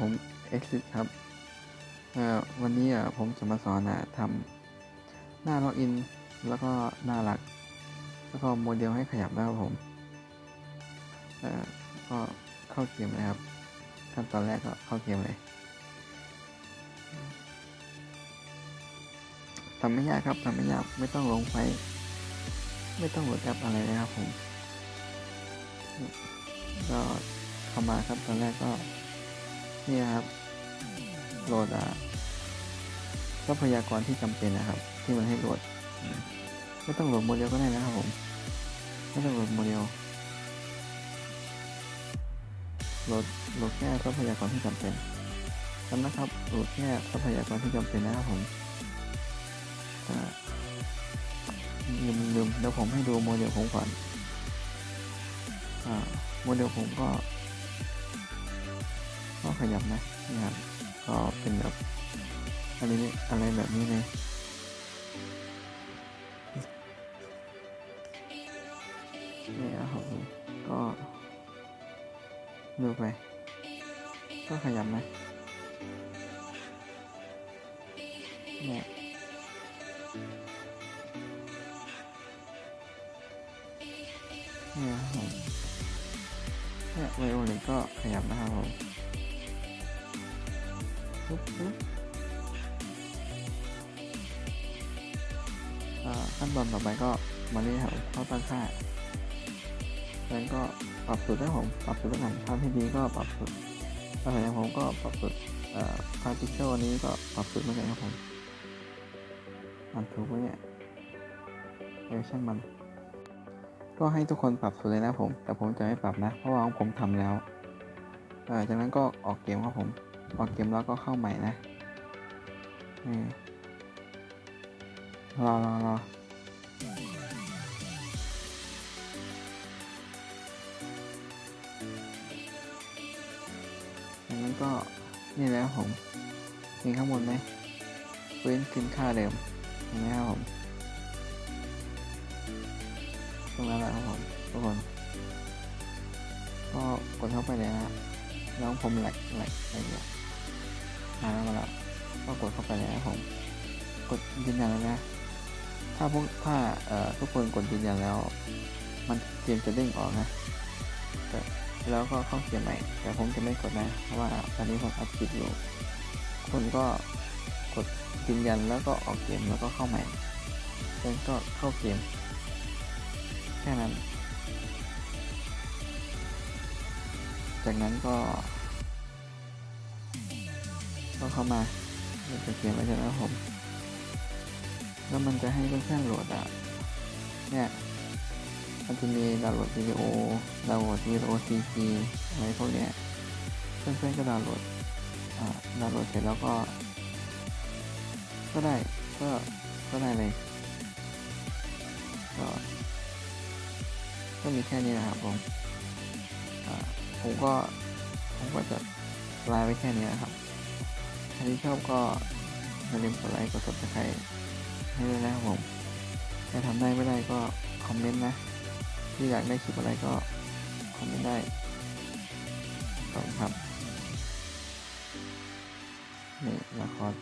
ผมเอ็กซิสครับวันนี้ผมจะมาสอนทำหน้าล็อกอิน แล้วก็หน้าหลัก แล้วก็โมเดลให้ขยับนะครับผมก็เข้าเกมเลยครับ ขั้นตอนแรกก็เข้าเกมเลยทำไม่ยากครับทำไม่ยากไม่ต้องลงไป ไม่ต้องโหลดแอปอะไรเลยครับผม ก็เข้ามาครับตอนแรกก็ เนี่ยครับโหลดอะทรัพยากรที่จำเป็นนะครับ ที่มันให้โหลดไม่ต้องโหลดโมเดลก็ได้นะครับผมไม่ต้องโหลดโมเดลโหลดโหลดแค่ทรัพยากรที่จำเป็นจำนะครับโหลดแค่ทรัพยากรที่จำเป็นนะครับผมลืมลืมเดี๋ยวผมให้ดูโมเดลผมก่อนอโมเดลผมก็ ก็ขยับนะนี่ครับก็เป็นแบบอะไรนี่อะไรแบบนี้เลยนี่ครับผมก็ดูไป ก็ขยับนะเนี่ยเนี่ยผมเนี่ยไวโอเลนก็ขยับนะครับผม ขั้นตอนต่อไปก็มานี่ครับเข้าตั้งค่า แล้วก็ปรับสุดได้ผมปรับสุดแล้วกันทำให้ดีก็ปรับสุดถ้าอย่างผมก็ปรับสุดเอ่อพาร์ติเคิลนี้ก็ปรับสุดเหมือนกันครับผมอ่านถูกไหมเนี่ยเออช่างมัน ก็ให้ทุกคนปรับสุดเลยนะผม แต่ผมจะไม่ปรับนะ เพราะว่าของผมทำแล้วจากนั้นก็ออกเกมครับผม ออกเกมแล้วก็เข้าใหม่นะรอรอรอนั้นก็นี่แล้วผมเห็นข้างบนไหมฟื้นคืนค่าเดิมเห็นไหมครับผมตรงนั้นแหละครับผมทุกคนก็กดเข้าไปเลยนะแล้วผมแหลกแหลกอะไรอย่างเงี้ย มาแล้วมาแล้วก็กดเข้าไปแล้วผมกดยืนยันแล้วนะ ถ้าพวกถ้าเอ่อทุกคนกดยืนยันแล้ว มันเกมจะเด้งออกนะแต่แล้วก็เข้าเกมใหม่ แต่ผมจะไม่กดนะ เพราะว่าตอนนี้ผมอัดคลิปอยู่ คนก็กดยืนยันแล้วก็ออกเกมแล้วก็เข้าใหม่แล้วก็เข้าเกม แค่นั้น จากนั้นก็ ก็เข้ามาเราจะเขียนไว้ใช่ไหมผม แล้วมันจะให้เพื่อนๆโหลดอะ เนี่ย มันจะมีดาวน์โหลดวิดีโอ ดาวน์โหลดวิดีโอซีจีอะไรพวกเนี้ย เพื่อนๆก็ดาวน์โหลด อ่า ดาวน์โหลดเสร็จแล้วก็ ก็ได้ ก็ ก็ได้เลย ก็ ก็มีแค่นี้นะครับผมอ่าผมก็ผมก็จะไลน์ไว้แค่นี้นะครับ ใครที่ชอบก็อย่าลืมกดไลค์กดซับสไครต์ให้ด้วยนะครับผมถ้าทำได้ไม่ได้ก็คอมเมนต์นะ ที่อยากได้คลิปอะไรก็คอมเมนต์ได้ขอบคุณครับนี่ละคร